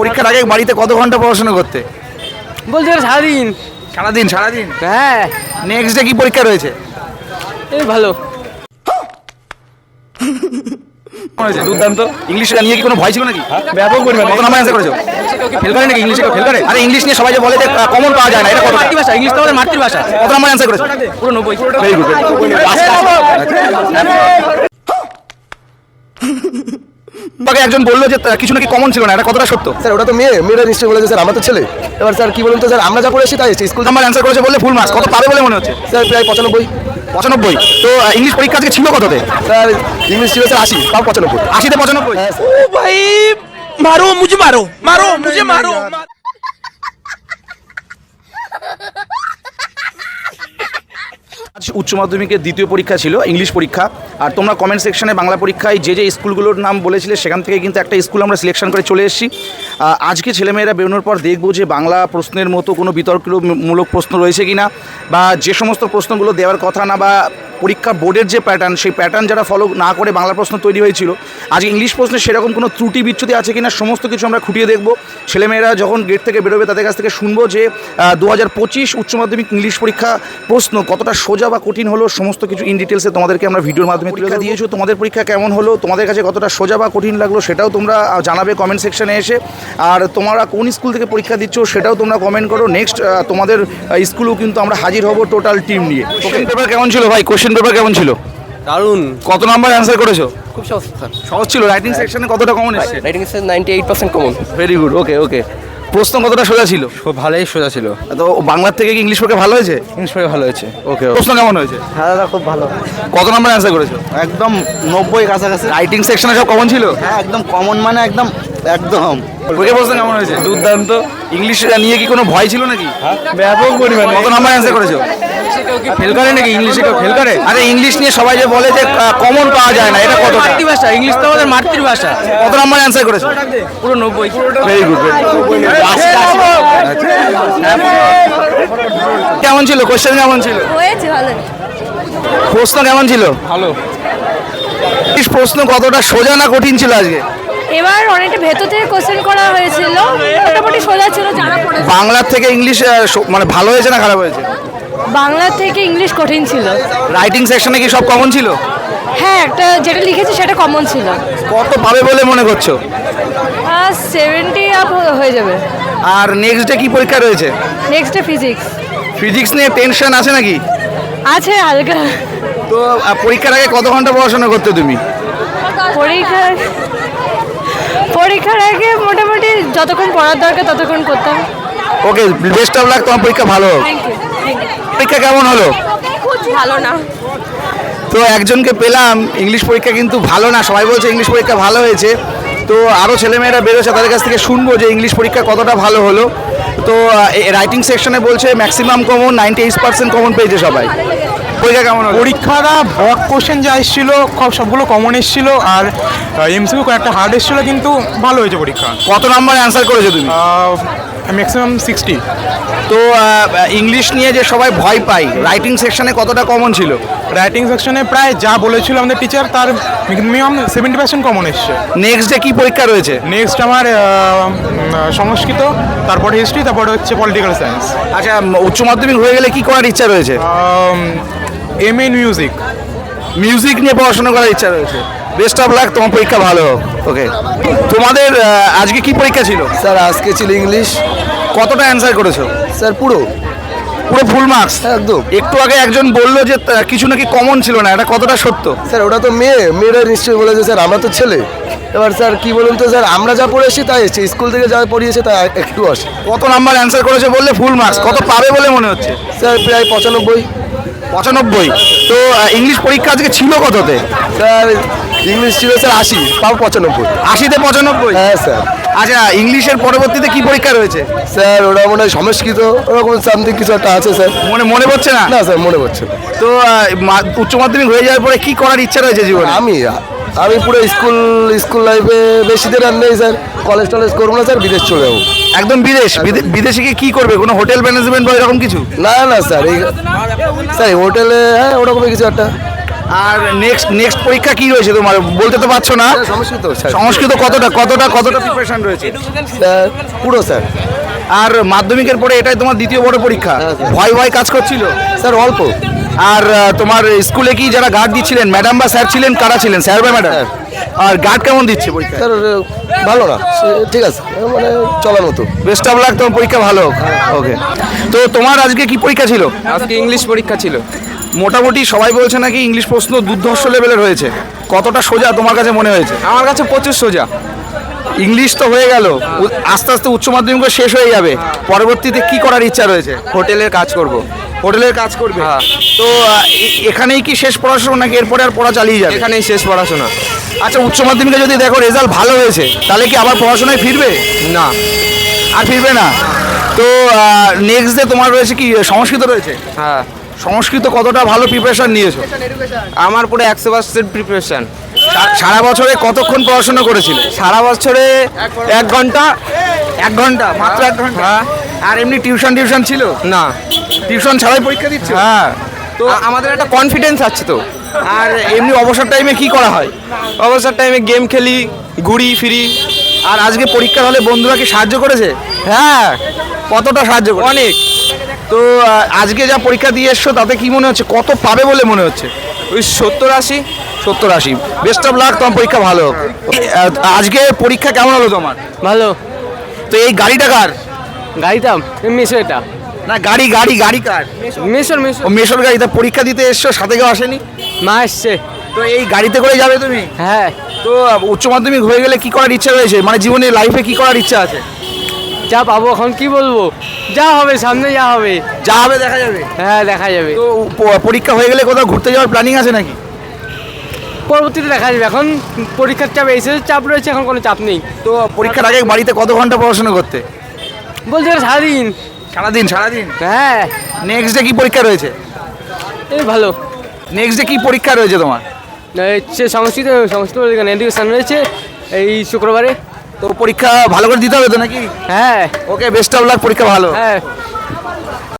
পরীক্ষার আগে বাড়িতে কত ঘণ্টা পড়াশোনা করতে? বলছে সারাদিন। সারাদিন সারাদিন? হ্যাঁ। নেক্সট ডে কি পরীক্ষা রয়েছে? এই ভালো। দুর্দান্ত। ইংলিশ নিয়ে কি কোনো ভয় ছিল নাকি? ব্যাপক পরিমাণে। কত নাম্বার অ্যান্সার করেছ? ফেল করে নাকি? ইংলিশে ফেল করে? আরে ইংলিশ নিয়ে সবাই যে বলে যে কমন পাওয়া যায় না এটা কত মাতৃভাষা ইংলিশ তো আমাদের মাতৃভাষা। কত নাম্বার অ্যান্সার করেছ? পুরো নব্বই। ভেরি গুড বাকি একজন বলল যে কিছু নাকি কমন ছিল না এটা কতটা সত্য? স্যার ওটা তো মেয়ে মেয়েরা নিশ্চয়ই বলেছে স্যার আমার তো ছেলে। এবার স্যার কি বলুন তো স্যার আমরা যা করেছি তাই স্কুল আমার অ্যান্সার করেছে বলে ফুল মার্কস কত পারে বলে মনে হচ্ছে? স্যার প্রায় পঁচানব্বই। পঁচানব্বই? তো ইংলিশ পরীক্ষা আজকে ছিল কততে? স্যার ইংলিশ ছিল স্যার আশি তাও পঁচানব্বই। আশিতে পঁচানব্বই? হ্যাঁ, ও ভাই মারো মুঝে মারো মারো মুঝে মারো। আজ উচ্চ মাধ্যমিকের দ্বিতীয় পরীক্ষা ছিল, ইংলিশ পরীক্ষা। আর তোমরা কমেন্ট সেকশনে বাংলা পরীক্ষায় যে যে স্কুলগুলোর নাম বলেছিলে, সেখান থেকে কিন্তু একটা স্কুল আমরা সিলেকশন করে চলে এসেছি। আজকে ছেলেমেয়েরা বেরোনোর পর দেখব যে বাংলা প্রশ্নের মতো কোনো বিতর্কমূলক প্রশ্ন রয়েছে কি না বা যে সমস্ত প্রশ্নগুলো দেওয়ার কথা না, বা পরীক্ষা বোর্ডের যে প্যাটার্ন সেই প্যাটার্ন যারা ফলো না করে বাংলা প্রশ্ন তৈরি হয়েছিল, আজ ইংলিশ প্রশ্নে সেরকম কোনো ত্রুটি বিচ্ছুতি আছে কিনা, সমস্ত কিছু আমরা খুঁটিয়ে দেখব। ছেলেমেয়েরা যখন গেট থেকে বেরোবে, তাদের কাছ থেকে শুনব যে দু হাজার পঁচিশ উচ্চ মাধ্যমিক ইংলিশ পরীক্ষা প্রশ্ন কতটা সোজা বা কঠিন হলো সমস্ত কিছু ইন ডিটেলসে তোমাদেরকে আমরা ভিডিওর মাধ্যমে পরীক্ষা দিয়েছ তোমাদের পরীক্ষা কেমন হলো? তোমাদের কাছে কতটা সোজা বা কঠিন লাগল সেটাও তোমরা জানাবে কমেন্ট সেকশনে এসে। আর তোমরা কোন স্কুল থেকে পরীক্ষা দিচ্ছ সেটাও তোমরা কমেন্ট করো। নেক্সট তোমাদের স্কুলেও কিন্তু আমরা হাজির হব টোটাল টিম নিয়ে। কোশ্চেন পেপার কেমন ছিল ভাই? কোশ্চেন পেপার কেমন ছিল? দারুণ কত নাম্বার অ্যান্সার করেছ? খুব সহজ স্যার সহজ ছিল। রাইটিং সেকশনে কতটা কমন এসেছে? রাইটিং এর ninety eight percent common very good okay okay প্রশ্ন কতটা সোজা ছিল? খুব ভালোই সোজা ছিল। তো বাংলা থেকে কি ইংলিশ পড়ে ভালো হয়েছে? ইংলিশ পড়ে ভালো হয়েছে। ওকে প্রশ্ন কেমন হয়েছে? হ্যাঁ দাদা খুব ভালো। কত নম্বর অ্যান্সার করেছ? একদম নব্বই কাছাকাছি। রাইটিং সেকশনে সব কমন ছিল? হ্যাঁ একদম কমন মানে একদম একদম। ওকে প্রশ্ন কেমন হয়েছে? দুর্দান্ত। ইংলিশ নিয়ে কি কোনো ভয় ছিল নাকি? ব্যাপক পরিমাণে। কত নম্বর অ্যান্সার করেছ? ফেল করে নাকি? ইংলিশে কেউ ফেল করে? আরে ইংলিশ নিয়ে সবাই যে বলে যে কমন পাওয়া যায় না এটা কত মাতৃভাষা ইংলিশ তো আমাদের মাতৃভাষা। কত নাম্বার অ্যান্সার করেছ? পুরো নব্বই। ভেরি গুড কেমন ছিল? কোশ্চেন কেমন ছিল? হয়েছে ভালো প্রশ্ন কেমন ছিল? ভালো। প্রশ্ন কতটা সোজা না কঠিন ছিল আজকে? এবার অনেকটা ভেতর থেকে কোশ্চেন করা হয়েছিল। মোটামুটি সোজা ছিল যারা পড়েছে। বাংলার থেকে ইংলিশ মানে ভালো হয়েছে না খারাপ হয়েছে? বাংলা থেকে ইংলিশ কঠিন ছিল। রাইটিং সেকশনে কি সব কমন ছিল? হ্যাঁ একটা যেটা লিখেছি সেটা কমন ছিল। কত পাবে বলে মনে করছ? সেভেন্টি আপ হয়ে যাবে। আর নেক্সট ডে কি পরীক্ষা রয়েছে? নেক্সট ডে ফিজিক্স ফিজিক্স নিয়ে টেনশন আছে নাকি? আছে হালকা। তো পরীক্ষার আগে কত ঘণ্টা পড়াশোনা করতে তুমি? পরীক্ষার পরীক্ষার আগে মোটামুটি যতক্ষণ পড়ার দরকার ততক্ষণ করতাম। ওকে বেস্ট অফ লাক তোমার পরীক্ষা ভালো হোক। পরীক্ষা কেমন হলো? ভালো না। তো একজনকে পেলাম ইংলিশ পরীক্ষা কিন্তু ভালো না সবাই বলছে ইংলিশ পরীক্ষা ভালো হয়েছে। তো আরও ছেলেমেয়েরা বেরোচ্ছে তাদের কাছ থেকে শুনব যে ইংলিশ পরীক্ষা কতটা ভালো হলো। তো রাইটিং সেকশনে বলছে maximum common ninety eight percent common পেয়েছে সবাই। পরীক্ষা কেমন হলো? পরীক্ষাটা ভক কোশ্চেন যা এসেছিল সব- সবগুলো কমন এসেছিল আর এমসিকিউ কয়েকটা হার্ড এসেছিল কিন্তু ভালো হয়েছে পরীক্ষা। কত নাম্বার অ্যান্সার করেছ তুমি? ম্যাক্সিমাম সিক্সটি তো ইংলিশ নিয়ে যে সবাই ভয় পায় রাইটিং সেকশনে কতটা কমন ছিল? রাইটিং সেকশনে প্রায় যা বলেছিল আমাদের টিচার তার মিনিমাম সেভেন্টি পার্সেন্ট কমন এসছে। নেক্সট ডে কি পরীক্ষা রয়েছে? নেক্সট আমার সংস্কৃত তারপরে হিস্ট্রি তারপরে হচ্ছে পলিটিক্যাল সায়েন্স আচ্ছা উচ্চ মাধ্যমিক হয়ে গেলে কি করার ইচ্ছা রয়েছে? এম এ মিউজিক মিউজিক নিয়ে পড়াশোনা করার ইচ্ছা রয়েছে। বেস্ট অফ লাক তোমার পরীক্ষা ভালো হোক। ওকে তোমাদের আজকে কি পরীক্ষা ছিল? স্যার আজকে ছিল ইংলিশ কতটা অ্যান্সার করেছ? স্যার পুরো। পুরো ফুল মার্কস একদম। একটু আগে একজন বলল যে আহ, কিছু নাকি কমন ছিল না এটা কতটা সত্য? স্যার ওটা তো মেয়ে মেয়েরা নিশ্চয়ই বলেছে স্যার আমরা তো ছেলে। এবার স্যার কি বলুন তো স্যার আমরা যা পড়েছি তাই এসেছি। স্কুল থেকে যা পড়িয়েছে তা একটু আসে। কত নাম্বার অ্যান্সার করেছে বললে ফুল মার্কস কত পাবে বলে মনে হচ্ছে? স্যার প্রায় পঁচানব্বই। পঁচানব্বই। তো ইংলিশ পরীক্ষা আজকে ছিল কততে? স্যার ইংলিশ ছিল স্যার আশি তাও পঁচানব্বই। আশিতে পঁচানব্বই? হ্যাঁ স্যার। আচ্ছা ইংলিশের পরবর্তীতে কি পরীক্ষা রয়েছে? স্যার ওরা মনে হয় সংস্কৃত ওরকম সামথিং কিছু একটা আছে স্যার। মনে মনে পড়ছে না? না স্যার মনে পড়ছে তো উচ্চ মাধ্যমিক হয়ে যাওয়ার পরে কি করার ইচ্ছা রয়েছে জীবনে? আমি আমি পুরো স্কুল স্কুল লাইফে বেশি দিন আর নেই স্যার। কলেজ টলেজ করব না স্যার বিদেশ চলে যাব। একদম বিদেশ? বিদে- বিদেশে গিয়ে কি করবে? কোনো হোটেল ম্যানেজমেন্ট বা এরকম কিছু? না না স্যার এই স্যার হোটেলে হ্যাঁ ওরকমই কিছু একটা। আর নেক্সট নেক্সট পরীক্ষা কি রয়েছে তোমার? বলতে তো পারছ না। সংস্কৃত সংস্কৃত কতটা কতটা কতটা? প্রিপারেশন রয়েছে। পুরো স্যার। আর মাধ্যমিকের পরে এটাই তোমার দ্বিতীয় বড় পরীক্ষা? হ্যাঁ, ভয় ভয় কাজ করছিল? স্যার অল্প। আর তোমার স্কুলে কি যারা গার্ড দিচ্ছিলেন? ম্যাডাম বা স্যার ছিলেন? কারা ছিলেন? স্যার বা ম্যাডাম আর গার্ড কেমন দিচ্ছে পরীক্ষা স্যার ভালো না। ঠিক আছে। মানে চলার মতো। বেস্ট অফ লাক তোমার পরীক্ষা ভালো ওকে তো তোমার আজকে কি পরীক্ষা ছিল? আজকে ইংলিশ পরীক্ষা ছিল। মোটামুটি সবাই বলছে নাকি ইংলিশ প্রশ্ন দুর্ধর্ষ লেভেলের হয়েছে। কতটা সোজা তোমার কাছে মনে হয়েছে? আমার কাছে প্রচুর সোজা। ইংলিশ তো হয়ে গেল। আস্তে আস্তে উচ্চ মাধ্যমিক শেষ হয়ে যাবে। পরবর্তীতে কি করার ইচ্ছা রয়েছে? হোটেলের কাজ করব। হোটেলের কাজ করবে? হ্যাঁ। তো এখানেই কি শেষ পড়াশোনা নাকি এরপরে আর পড়া চালিয়ে যাবে? এখানেই শেষ পড়াশোনা। আচ্ছা উচ্চ মাধ্যমিকে যদি দেখো রেজাল্ট ভালো হয়েছে তাহলে কি আবার পড়াশোনায় ফিরবে? না। আর ফিরবে না। তো নেক্সট ডে তোমার রয়েছে কি সংস্কৃত রয়েছে? হ্যাঁ। সংস্কৃত কতটা ভালো প্রিপারেশন নিয়েছো? আমার পুরো একশো পার্সেন্ট প্রিপারেশন সারা বছরে কতক্ষণ পড়াশোনা করেছিলে? সারা বছরে এক ঘণ্টা। এক ঘণ্টা। মাত্র এক ঘণ্টা? হ্যাঁ। আর এমনি টিউশন টিউশন ছিল? না। টিউশন ছাড়াই পরীক্ষা দিচ্ছে? হ্যাঁ। তো আমাদের একটা কনফিডেন্স আছে তো। আর এমনি অবসর টাইমে কি করা হয়? অবসর টাইমে গেম খেলি ঘুরি ফিরি। আর আজকে পরীক্ষার হলে বন্ধুরা কি সাহায্য করেছে? হ্যাঁ। কতটা সাহায্য অনেক। তো আজকে যা পরীক্ষা দিয়ে এসছো তাতে কি মনে হচ্ছে? কত পাবে বলে মনে হচ্ছে? ওই সত্তর আশি। সত্তর আশি। বেস্ট অফ লাক তোমার পরীক্ষা ভালো হোক। আজকে পরীক্ষা কেমন হলো তোমার? ভালো। তো এই গাড়িটা কার? গাড়িটা? মেশো এটা না গাড়ি গাড়ি গাড়ি কার? মেশোর মেশো ও মেশোর গাড়িতে পরীক্ষা দিতে এসছো সাথে কেউ আসেনি? মা এসছে। তো এই গাড়িতে করে যাবে তুমি? হ্যাঁ। তো উচ্চ মাধ্যমিক হয়ে গেলে কি করার ইচ্ছা রয়েছে? মানে জীবনে লাইফে কি করার ইচ্ছা আছে? যা পাবো এখন কি বলব? যা হবে সামনে যা হবে। যা হবে দেখা যাবে। হ্যাঁ দেখা যাবে। তো প- পরীক্ষা হয়ে গেলে কোথাও ঘুরতে যাওয়ার প্ল্যানিং আছে নাকি? পরবর্তীতে দেখা যাবে। এখন পরীক্ষার চাপ এসে চাপ রয়েছে এখন কোনো চাপ নেই। তো পরীক্ষার আগে বাড়িতে কত ঘণ্টা পড়াশোনা করতে? বলতে গেলে সারাদিন। সারাদিন সারাদিন? হ্যাঁ। নেক্সট ডে কি পরীক্ষা রয়েছে? এই ভালো। নেক্সট ডে কি পরীক্ষা রয়েছে তোমার? সংস্কৃত সংস্কৃত এডুকেশন রয়েছে। এই শুক্রবারে তো পরীক্ষা ভালো করে দিতে হবে তো নাকি? হ্যাঁ। ওকে বেস্ট অফ লাক পরীক্ষা ভালো। হ্যাঁ।